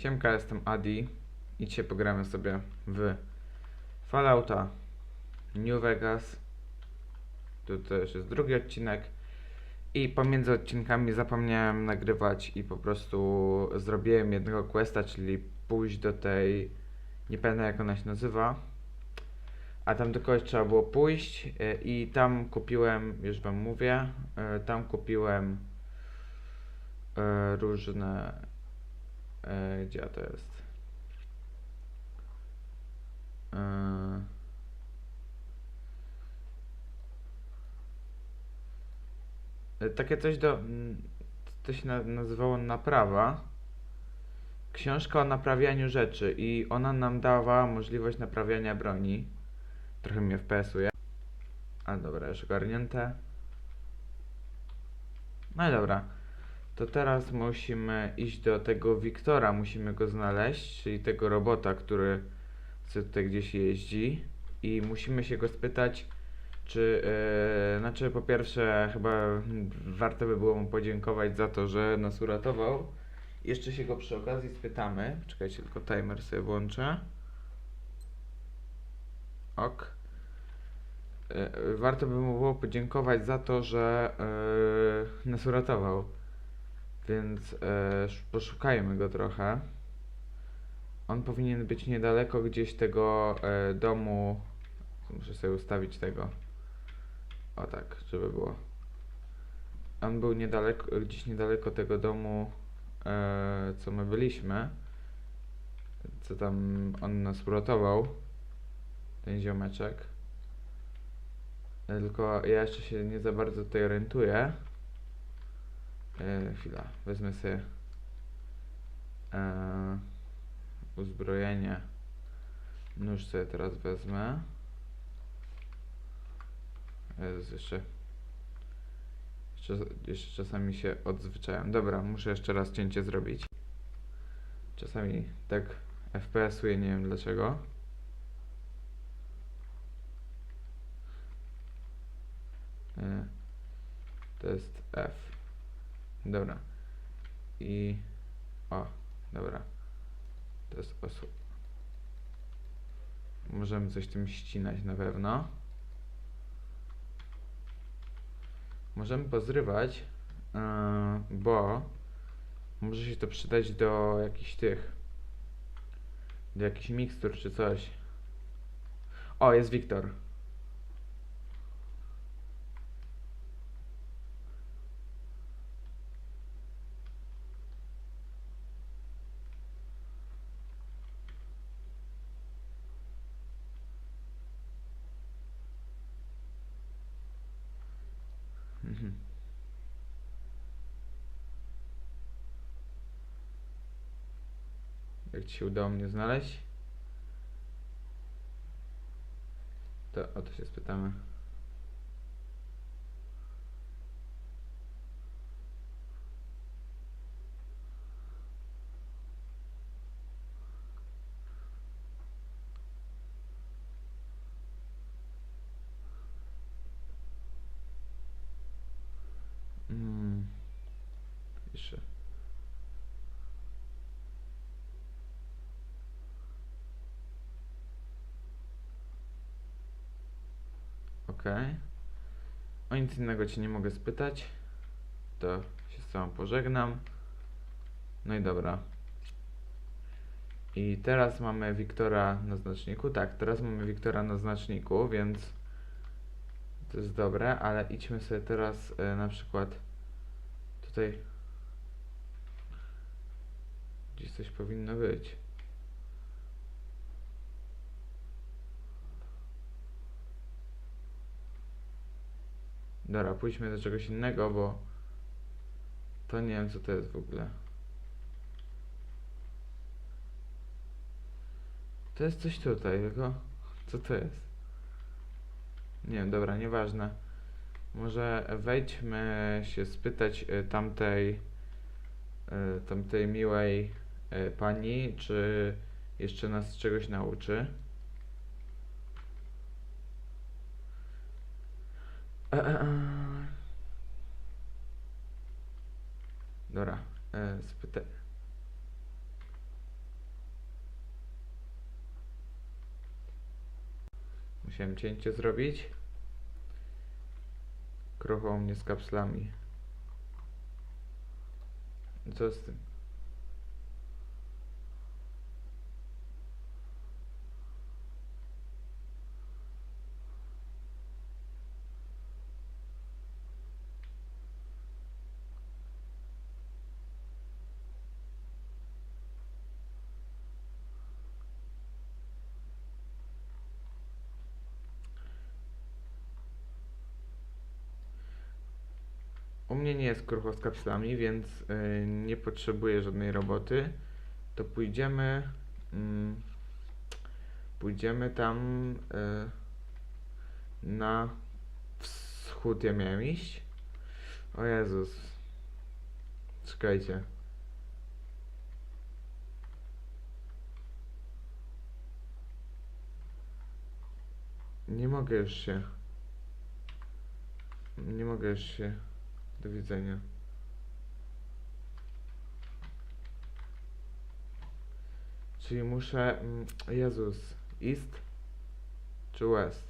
Siemka, jestem Adi i dzisiaj pogramy sobie w Fallouta New Vegas. Tu też jest drugi odcinek. I pomiędzy odcinkami zapomniałem nagrywać i po prostu zrobiłem jednego questa, czyli pójść do tej, nie pamiętam jak ona się nazywa, a tam do kogoś trzeba było pójść e, i tam kupiłem, już wam mówię, e, tam kupiłem e, różne, e, gdzie to jest? E, E, Takie coś do. To się na, nazywało naprawa. Książka o naprawianiu rzeczy i ona nam dawała możliwość naprawiania broni. Trochę mnie wpesuje. A dobra, już ogarnięte. No i dobra. To teraz musimy iść do tego Wiktora, musimy go znaleźć, czyli tego robota, który co tutaj gdzieś jeździ. I musimy się go spytać, czy, yy, znaczy po pierwsze chyba warto by było mu podziękować za to, że nas uratował. Jeszcze się go przy okazji spytamy. Czekajcie, tylko timer sobie włączę. Ok. Yy, warto by mu było podziękować za to, że yy, nas uratował. Więc sz- poszukajmy go trochę. On powinien być niedaleko gdzieś tego e, domu. Muszę sobie ustawić tego. O tak, żeby było. On był niedaleko, gdzieś niedaleko tego domu, e, co my byliśmy. Co tam on nas uratował. Ten ziomeczek. E, Tylko ja jeszcze się nie za bardzo tutaj orientuję. E, chwila, wezmę sobie e, uzbrojenie. Nóż sobie teraz wezmę. Jezus, jeszcze, jeszcze, jeszcze czasami się odzwyczajam. Dobra, muszę jeszcze raz cięcie zrobić. Czasami tak FPS-uje, nie wiem dlaczego. E, To jest F. Dobra. I... O, dobra. To jest osu... Możemy coś tym ścinać na pewno. Możemy pozrywać, yy, bo może się to przydać do jakichś tych, do jakichś mikstur czy coś. O, jest Wiktor. Jak ci się udało mnie znaleźć? To o to się spytamy. Mm. Jeszcze. Okej. O nic innego cię nie mogę spytać. To się z tobą pożegnam. No i dobra. I teraz mamy Wiktora na znaczniku. Tak, teraz mamy Wiktora na znaczniku, więc to jest dobre, ale idźmy sobie teraz e, na przykład tutaj. Gdzieś coś powinno być. Dobra, pójdźmy do czegoś innego, bo to nie wiem co to jest w ogóle. To jest coś tutaj, tylko co to jest? Nie wiem, dobra, nieważne. Może wejdźmy się spytać y, tamtej y, tamtej miłej y, pani, czy jeszcze nas czegoś nauczy. E, e, e. Dobra, spytaj. Musiałem cięcie zrobić. Krochą mnie z kapslami. Co z tym? U mnie nie jest krucho z kapslami, więc y, nie potrzebuję żadnej roboty. To pójdziemy. mm, pójdziemy tam y, na wschód. Ja miałem iść. O Jezus. Czekajcie. Nie mogę już się. Nie mogę już się. Do widzenia. Czyli muszę. mm, Jezus. East czy West?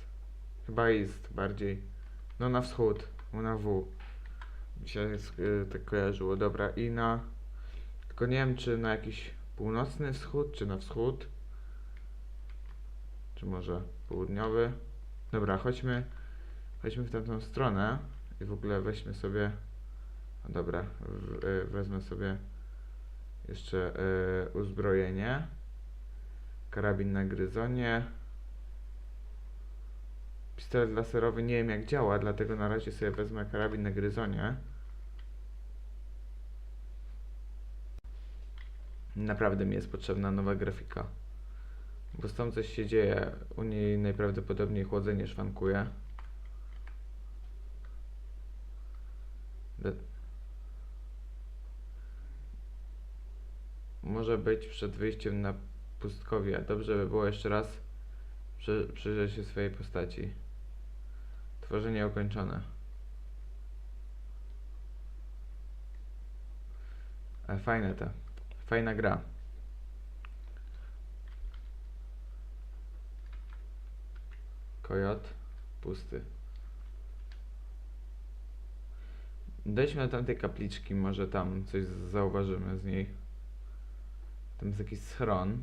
Chyba East bardziej. No na wschód. Na W. Mi się y, tak kojarzyło. Dobra, i na. Tylko nie wiem, czy na jakiś północny wschód, czy na wschód. Czy może południowy. Dobra, chodźmy. Chodźmy w tamtą stronę. I w ogóle weźmy sobie. Dobra, y, wezmę sobie jeszcze y, uzbrojenie. Karabin na gryzonie. Pistolet laserowy nie wiem jak działa, dlatego na razie sobie wezmę karabin na gryzonie. Naprawdę mi jest potrzebna nowa grafika. Bo tą coś się dzieje. U niej najprawdopodobniej chłodzenie szwankuje. Może być przed wyjściem na pustkowie. Dobrze by było jeszcze raz przy, przyjrzeć się swojej postaci. Tworzenie ukończone. Ale fajne to. Fajna gra. Kojot. Pusty. Dojdźmy do tamtej kapliczki, może tam coś zauważymy z niej. Tam jest jakiś schron.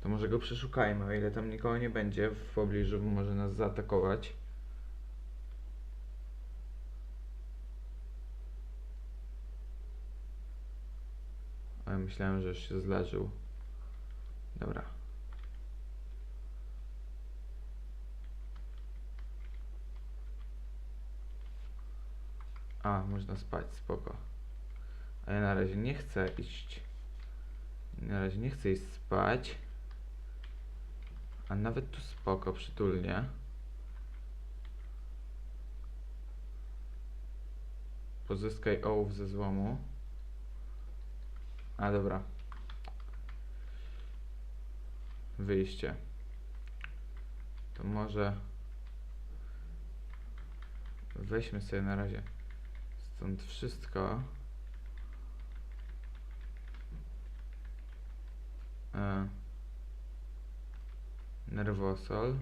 To może go przeszukajmy, o ile tam nikogo nie będzie w pobliżu, może nas zaatakować. Ale myślałem, że już się zdarzył. Dobra. A, można spać, spoko. A ja na razie nie chcę iść. Na razie nie chcę iść spać. A nawet tu spoko, przytulnie. Pozyskaj ołów ze złomu. A dobra. Wyjście. To może weźmy sobie na razie stąd wszystko. E, nerwosol.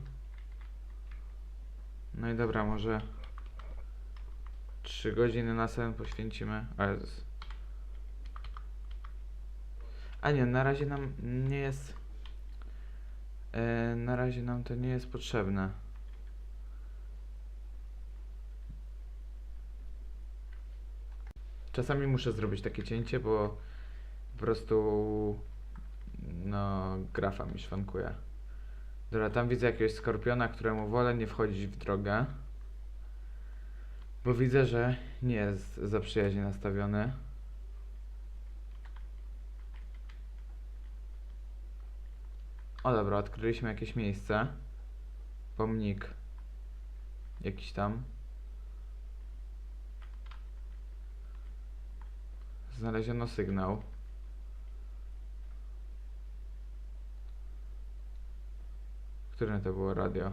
No i dobra, może 3 godziny na sen poświęcimy. A. A nie, na razie nam nie jest. E, na razie nam to nie jest potrzebne. Czasami muszę zrobić takie cięcie, bo po prostu no grafa mi szwankuje. Dobra, tam widzę jakiegoś skorpiona, któremu wolę nie wchodzić w drogę. Bo widzę, że nie jest za przyjaźnie nastawiony. O dobra, odkryliśmy jakieś miejsce. Pomnik. Jakiś tam. Znaleziono sygnał. Które to było radio?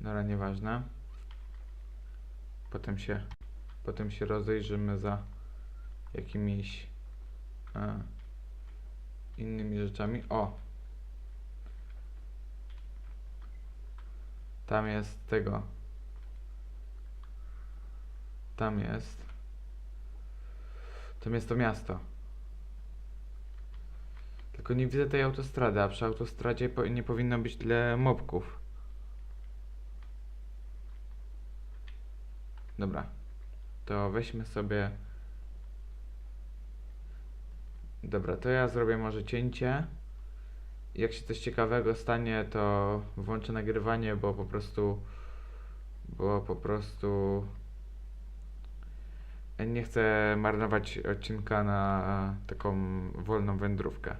Dobra, nieważne. Potem się, potem się rozejrzymy za jakimiś e, innymi rzeczami. O! Tam jest tego. Tam jest. Tam jest to miasto. Tylko nie widzę tej autostrady, a przy autostradzie po, nie powinno być tyle mobków. Dobra. To weźmy sobie. Dobra, to ja zrobię może cięcie. Jak się coś ciekawego stanie, to włączę nagrywanie, bo po prostu. Bo po prostu. Nie chcę marnować odcinka na taką wolną wędrówkę.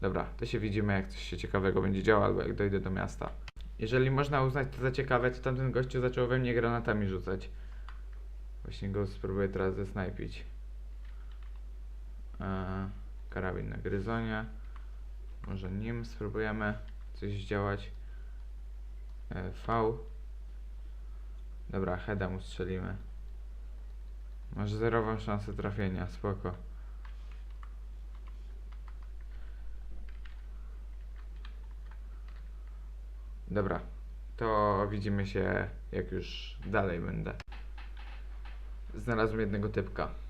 Dobra, to się widzimy, jak coś się ciekawego będzie działo, albo jak dojdę do miasta. Jeżeli można uznać to za ciekawe, to tamten gościu zaczął we mnie granatami rzucać. Właśnie go spróbuję teraz zesnajpić. Eee, karabin na gryzonie. Może nim spróbujemy coś zdziałać. Eee, V. Dobra, heada mu strzelimy. Masz zerową szansę trafienia, spoko. Dobra, to widzimy się jak już dalej będę. Znalazłem jednego typka.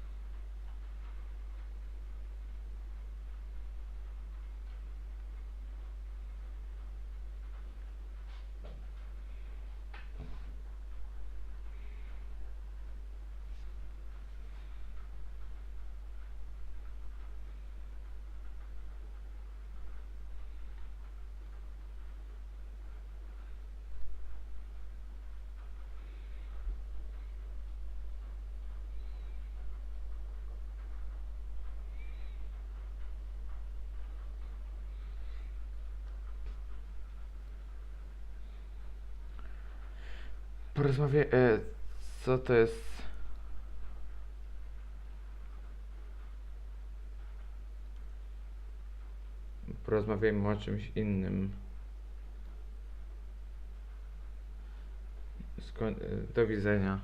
Porozmawiaj. E, co to jest? Porozmawiajmy o czymś innym. Sko- e, do widzenia.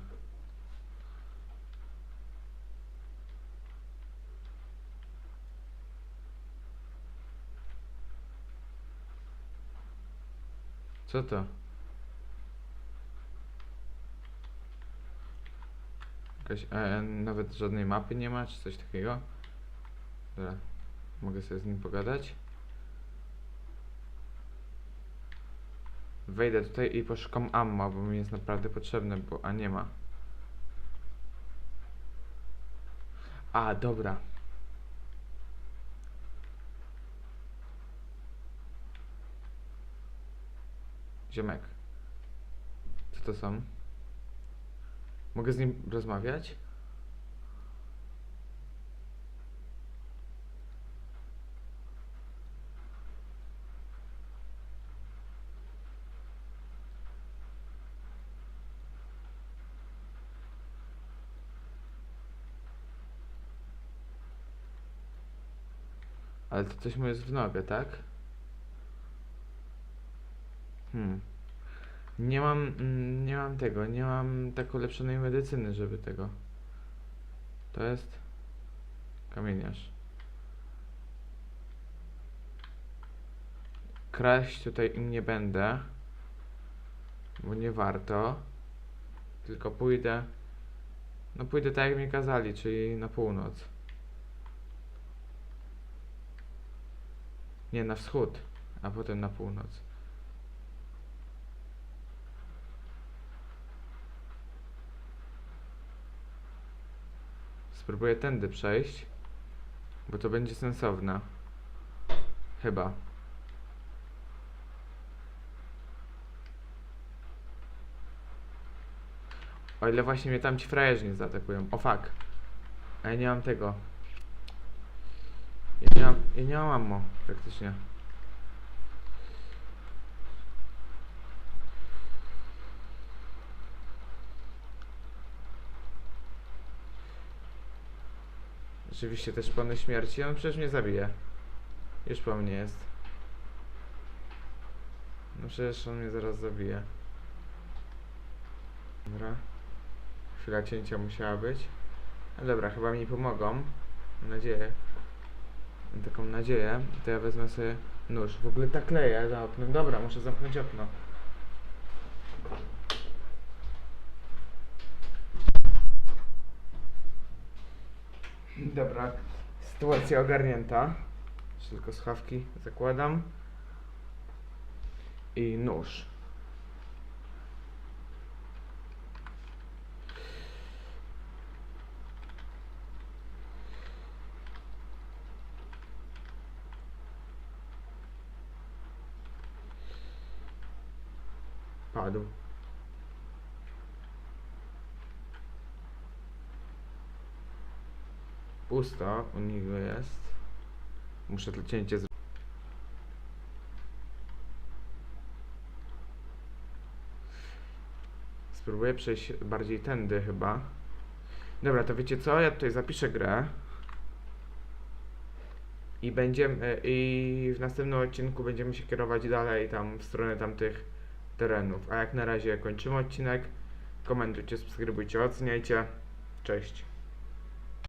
Co to? Jakaś, e, nawet żadnej mapy nie ma, czy coś takiego? Dobra, mogę sobie z nim pogadać. Wejdę tutaj i poszukam ammo, bo mi jest naprawdę potrzebne, bo a nie ma. A, dobra. Ziomek. Co to są? Mogę z nim rozmawiać? Ale to coś mu jest w nogę, tak? Hmm. Nie mam, mm, nie mam tego, nie mam tak ulepszonej medycyny, żeby tego. To jest kamieniarz. Kraść tutaj im nie będę, bo nie warto. Tylko pójdę, no pójdę tak jak mi kazali, czyli na północ. Nie, na wschód, a potem na północ. Spróbuję tędy przejść, bo to będzie sensowne. Chyba. O ile właśnie mnie tam ci frajerzy nie zaatakują. O fuck. A ja nie mam tego. Ja nie mam, ja nie mam ammo praktycznie. Oczywiście też szpony śmierci, on przecież mnie zabije. Już po mnie jest. No przecież on mnie zaraz zabije. Dobra. Chwila cięcia musiała być. No dobra, chyba mi pomogą. Mam nadzieję. Mam taką nadzieję. To ja wezmę sobie nóż. W ogóle tak leje za oknem. Dobra, muszę zamknąć okno. Dobra, sytuacja ogarnięta. Tylko schawki zakładam. I nóż. Pusto, u niego jest. Muszę to cięcie zrobić. Spróbuję przejść bardziej tędy chyba. Dobra, to wiecie co? Ja tutaj zapiszę grę. I będziemy i w następnym odcinku będziemy się kierować dalej tam w stronę tamtych terenów. A jak na razie kończymy odcinek. Komentujcie, subskrybujcie, oceniajcie. Cześć.